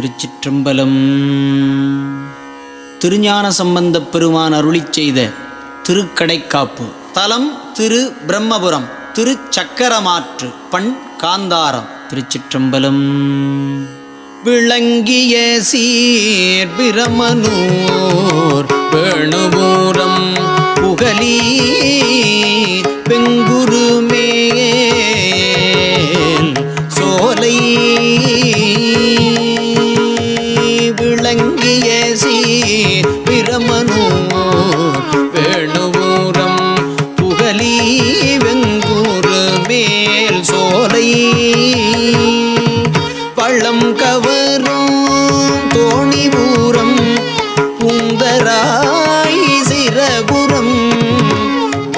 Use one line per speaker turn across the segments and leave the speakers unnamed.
திருச்சிற்றம்பலம். திருஞான சம்பந்தப் பெருமான் அருளி செய்த திருக்கடைக்காப்பு. தலம் திரு பிரம்மபுரம் திருச்சக்கரமாற்று பண் காந்தாரம் திருச்சிற்றம்பலம். விளங்கிய சீர் பிரமனூர் வேணுபூரம் புகலி பெங்குருமே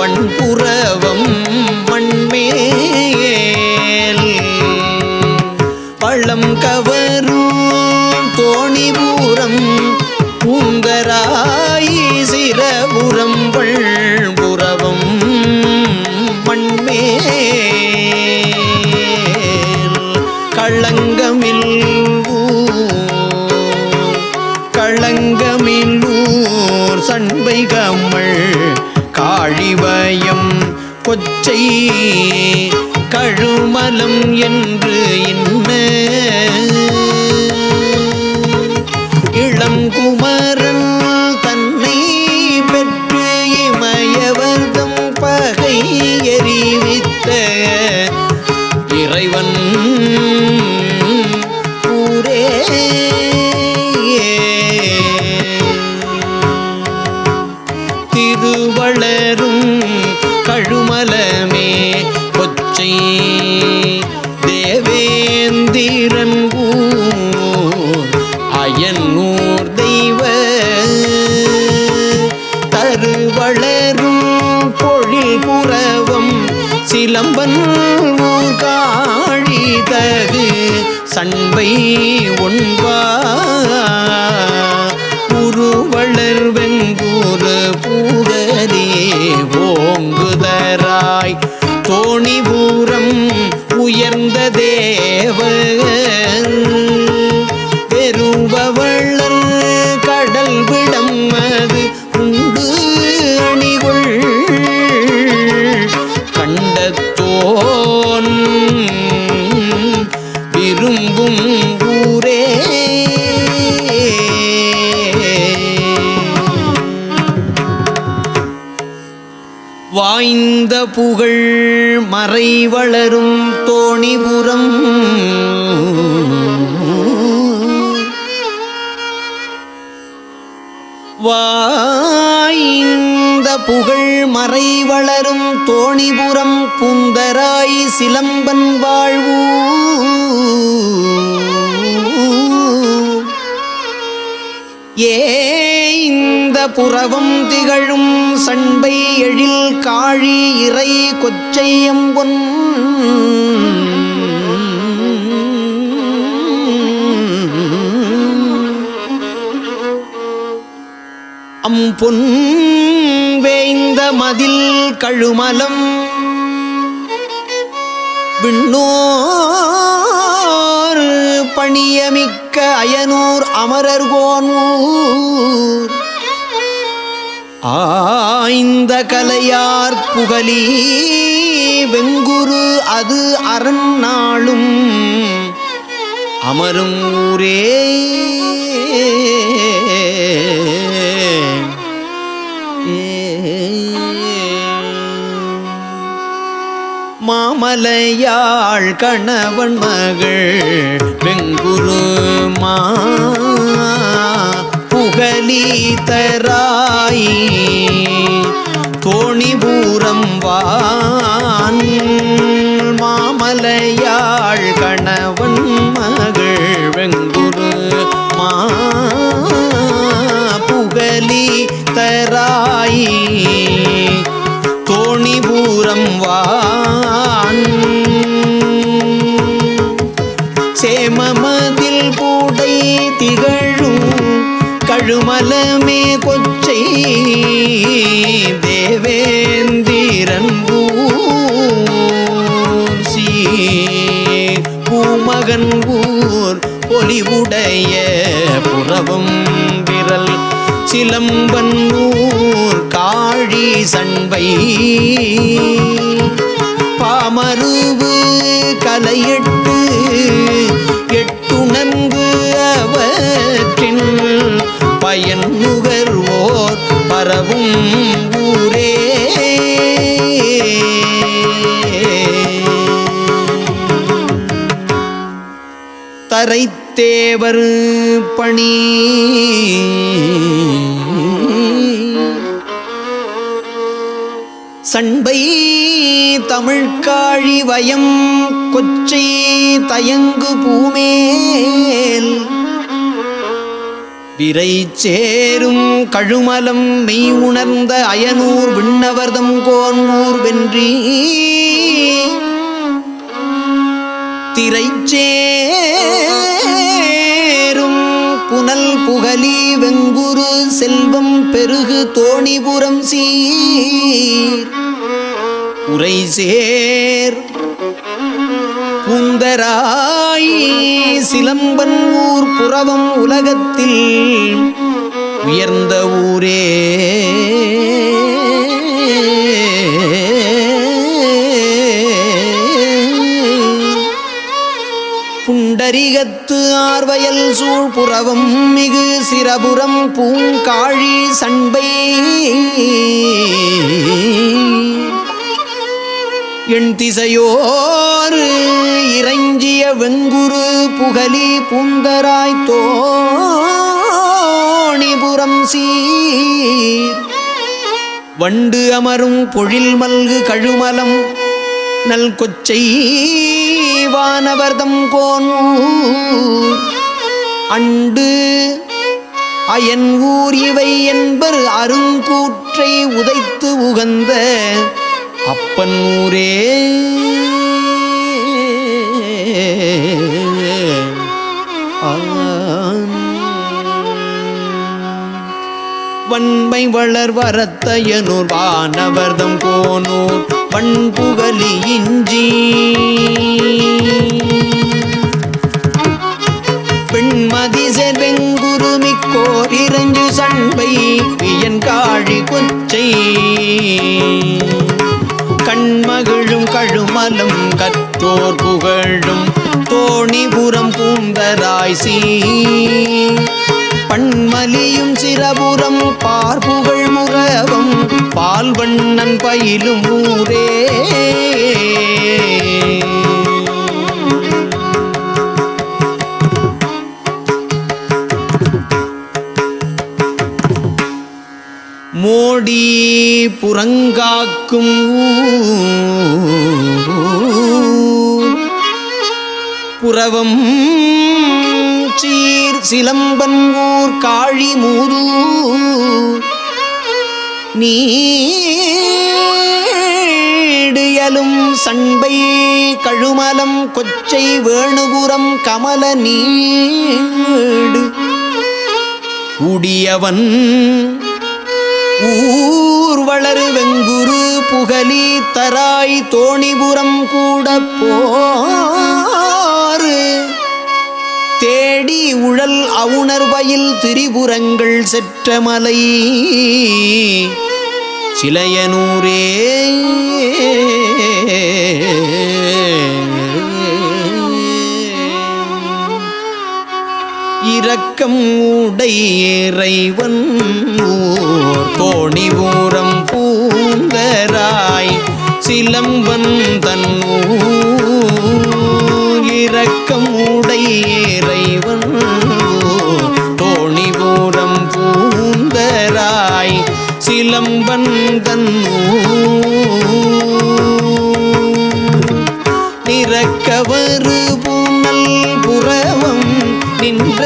மண்புறவம் மண்மேல். பள்ளம் கவரும் தோணிபுரம் பூந்தராய் சிரபுரம் வள்புறவம் மண்மேல். கள்ளங்கமில் களங்கமில்லூர் சண்பை கமல் காழிவயம் கொச்சை கழுமலம் என்று இன்ன இளங்குமர சண்பை ஒன்பா உருவளர் வெங்கூறு பூதரே ஓங்குதராய். தோணிபூரம் உயர்ந்த தேவர் புகழ் மறை வளரும் தோணிபுரம். வாய்ந்த புகழ் மறை வளரும் தோணிபுரம் புந்தராய் சிலம்பன் வாழ்வு. ஏ இந்த புறவம் திகழும் சண்பை எழில் காழி இறை கொச்சையம்பொன் அம்பொன் வேய்ந்த மதில் கழுமலம். விண்ணோ பணியமிக்க அயனூர் அமரர்கோன் ஆய்ந்த கலையார் புகலி வெங்குரு அது அரண் நாளும் அமரும் ஊரே மலையாள் கணவன் மகள் வெங்குரு மா தராய் தோணிபூரம் வான் மாமலையாள் கணவன் மகள். பூமகன் ஊர் பொலிவுடைய புறவும் விரல். சிலம்பன் ஊர் காழி சண்பை. பாமருவு கலையெட்டு எட்டுணர்ந்து அவற்றின் பயன் நுகர்வோர் பரவும் ஊரே. தரைத்தேவர் பணி. சண்பை தமிழ்காழி வயம் கொச்சை தயங்கு பூமேல். விரை சேரும் கழுமலம் மெய் உணர்ந்த அயனூர் விண்ணவர்தம் கோன்மூர் வென்றீ திரைச்சேரும் புனல் புகலி வெங்குரு செல்வம் பெருகு தோணிபுரம் சீர். உரை சேர் புந்தராய் சிலம்பன் ஊர் புறவம் உலகத்தில் உயர்ந்த பார்வையல் சூழ்புறவும் மிகு சிரபுரம் பூங்காழி சண்பை. எண் திசையோரு இறைஞ்சிய வெங்குரு புகலி பூந்தராய் தோணிபுரம் சீர். வண்டு அமரும் பொழில் மல்கு கழுமலம் நல் கொச்சை வானவர்தம் கோன் அண்டு அயன் ஊர் இவை என்பர் அருங்கூற்றை உதைத்து உகந்த அப்பன் ஊரே. வன்மை வளர் வரத்தையனூர் வானவர்தம் கோனூர் பண்புகலி இஞ்சி பெண்மதி செவெங்குருமிக்கோர் இறஞ்சு சண்பை பியன் காழி கொச்சை கண்மகிழும் கழுமலம் கற்றோர் புகழும் தோணிபுரம் பூந்தராய் சீ. பண்மலியும் சிறபுரம் பார்புகள் முகவம் பால்வண்ணன் பயிலும் ஊரே. மோடி புறங்காக்கும் புறவம் சீர் சிலம்பன் ஊர் காழி மூது நீடியலும் சண்பை கழுமலம் கொச்சை வேணுபுரம் கமல நீடு. உடியவன் ஊர் வளரு வெங்குரு புகலி தராய் தோணிபுரம் கூட போ தேடி உழல் அவுணர்வயில் திரிபுரங்கள் செற்றமலை சிலையனூரே. இரக்கம் உடையறைவன் ஊர். கோணிபூரம் பூந்தராய் சிலம்பன் தன் இரக்கம் உடையறைவன் ஊர் தோணி பூந்தராய் சிலம்பன் தன் ஊர் நிறக்கவரு பூனல் புறவம் நின்ற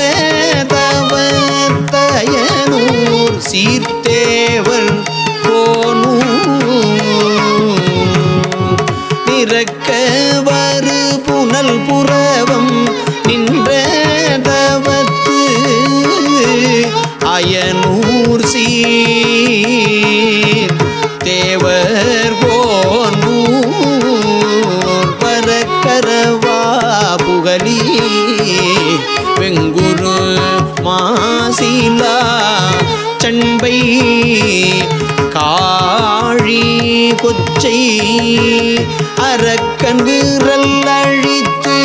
கொச்சை அரக்கன் விரல் அழித்து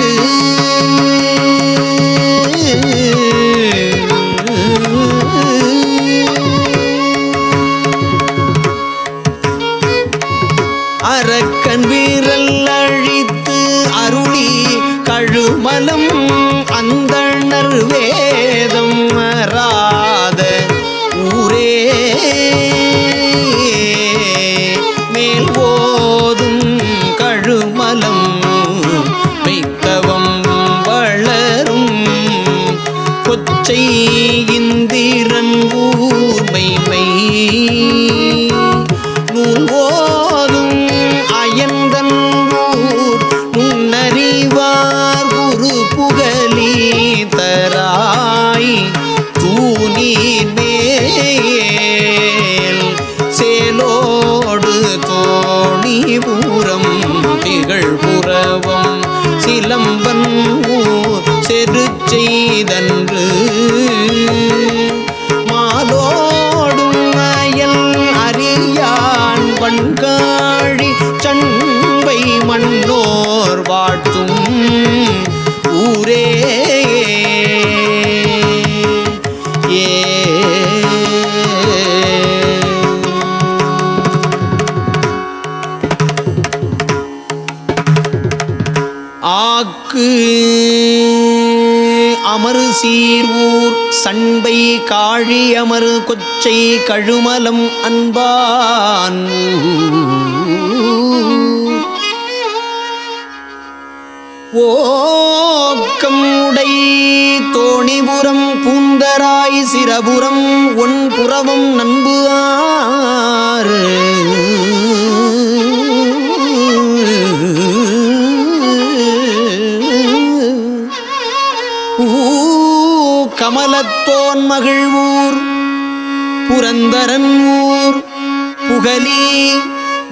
அரக்கன் வீரல் அழித்து அருளி கழுமலம் அந்தணர் நூல் ஓதும் அயந்தன் ஊர் நுண்ணறிவார் குரு புகழி தராய் தூணீர் மேல் சேலோடு தோணி பூரம் திகழ் புறவம் சிலம்பன் ஊர் செரு அமரு சீர்வூர் சண்பை காழி அமரு கொச்சை கழுமலம் அன்பான். ஓக்கம் உடை தோணிபுரம் பூந்தராய் சிரபுரம் ஒன் புறவம் நண்பு ஆறு. கமலத்தோன் மகிழ்வூர் புரந்தரன் ஊர் புகலி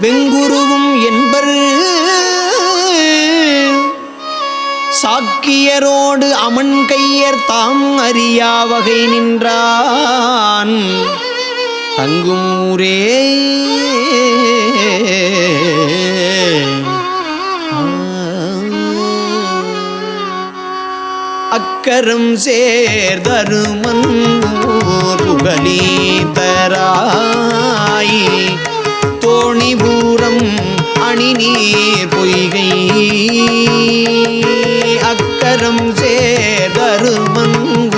வெங்குருவும் என்பர். சாக்கியரோடு அமன் கையர் தாம் அறியா வகை நின்றான். தங்கும் ஊரே அக்கரம் சேர்தருமன் புகலி தராய். தோணிபூரம் அணிநீர் பொய்கை. அக்கரம் சேர்தருமன்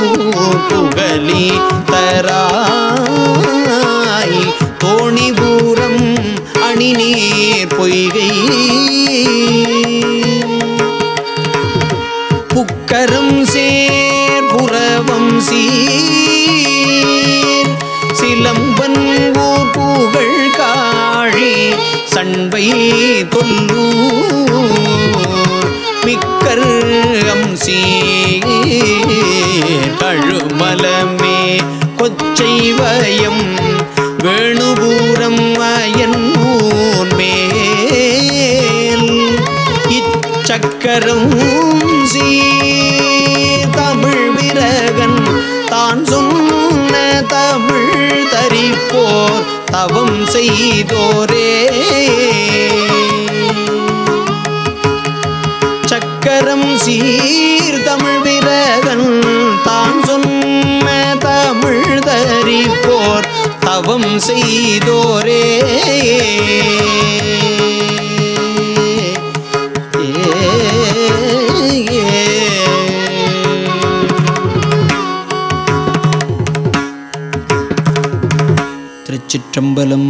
புகலி தராய். தவம் செய்தோரே திருச்சிற்றம்பலம்